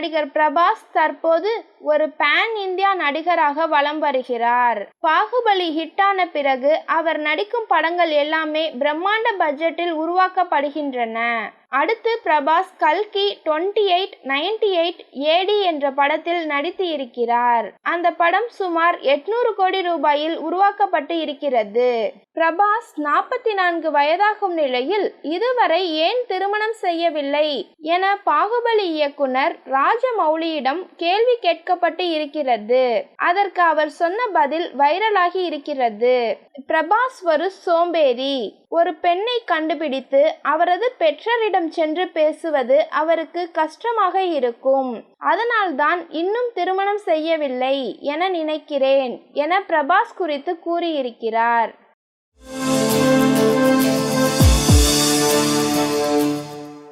நடிகர் பிரபாஸ் தற்போது ஒரு பேன் இந்தியா நடிகராக வலம் வருகிறார். பாகுபலி ஹிட்டான பிறகு அவர் நடிக்கும் படங்கள் எல்லாமே பிரம்மாண்ட பட்ஜெட்டில் உருவாக்கப்படுகின்றன. அடுத்து பிரபாஸ் கல்கி twenty eight ninety eight AD என்ற படத்தில் நடித்து இருக்கிறார் அந்த படம் சுமார் எட்நூறு கோடி ரூபாயில் உருவாக்கப்பட்டு இருக்கிறது. பிரபாஸ் நாற்பத்தி நான்கு வயதாகும் நிலையில் இதுவரை ஏன் திருமணம் செய்யவில்லை என பாகுபலி இயக்குனர் ராஜமௌலியிடம் கேள்வி கேட்கப்பட்டு இருக்கிறது. அதற்கு அவர் சொன்ன பதில் வைரலாகி இருக்கிறது. பிரபாஸ் ஒரு சோம்பேறி. ஒரு பெண்ணை கண்டுபிடித்து அவரது பெற்றரிடம் சென்று பேசுவது அவருக்கு கஷ்டமாக இருக்கும். அதனால்தான் இன்னும் திருமணம் செய்யவில்லை என நினைக்கிறேன் என பிரபாஸ் குறித்து கூறியிருக்கிறார்.